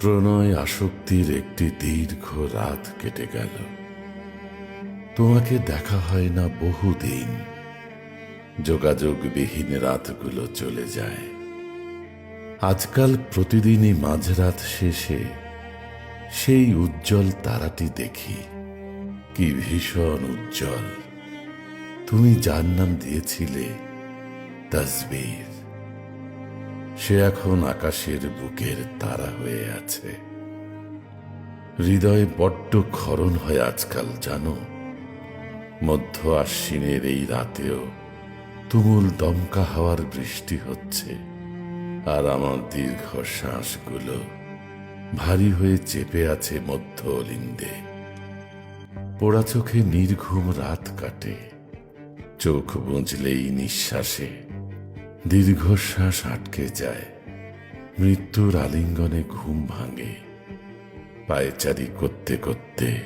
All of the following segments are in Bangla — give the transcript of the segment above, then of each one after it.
প্রণয় আসক্তির একটি দীর্ঘ রাত কেটে গেল। তোমাকে দেখা হয় না বহুদিন। যোগাযোগবিহীন রাতগুলো চলে যায়। আজকাল প্রতিদিনই মাঝরাত শেষে সেই উজ্জ্বল তারাটি দেখি। কি ভীষণ উজ্জ্বল। তুমি যার নাম দিয়েছিলে তসবির সে এখন আকাশের বুকের তারা হয়ে আছে। হৃদয়ে বড্ড ক্ষরণ হয় আজকাল, জানো? মধ্য আশ্বিনের এই রাতেও তুমুল দমকা হাওয়ার বৃষ্টি হচ্ছে, আর আমার দীর্ঘ শ্বাসগুলো ভারী হয়ে চেপে আছে মধ্য অলিন্দে। পোড়া চোখে নির্ঘুম রাত কাটে, চোখ বুঝলেই নিঃশ্বাসে দীর্ঘশ্বাস আটকে যায়। মৃত্যুর আলিঙ্গনে ঘুম ভাঙে। পায়চারি করতে করতে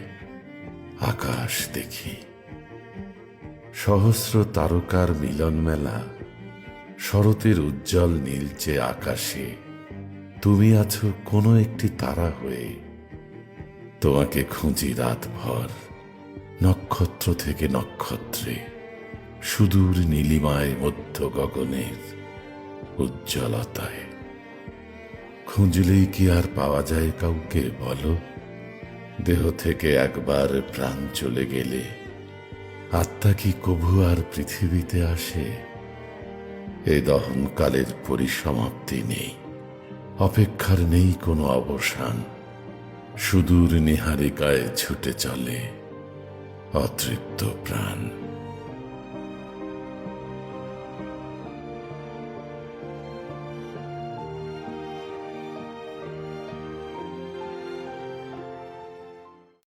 আকাশ দেখি। সহস্র তারকার মিলন মেলা। শরতের উজ্জ্বল নীলচে আকাশে। তুমি আছো কোনো একটি তারা হয়ে। তোমাকে খুঁজি রাতভর নক্ষত্র থেকে নক্ষত্রে। সুদূর নীলিমায় মধ্য গগনের উজ্জ্বলতায়। খুঁজলেই কি আর পাওয়া যায় কাউকে বলো? দেহ থেকে একবার প্রাণ চলে গেলে আত্মা কি কভু আর পৃথিবীতে আসে? এই দহনকালের পরিসমাপ্তি নেই, অপেক্ষার নেই কোনো অবসান। সুদূর নিহারিকায় ছুটে চলে অতৃপ্ত প্রাণ।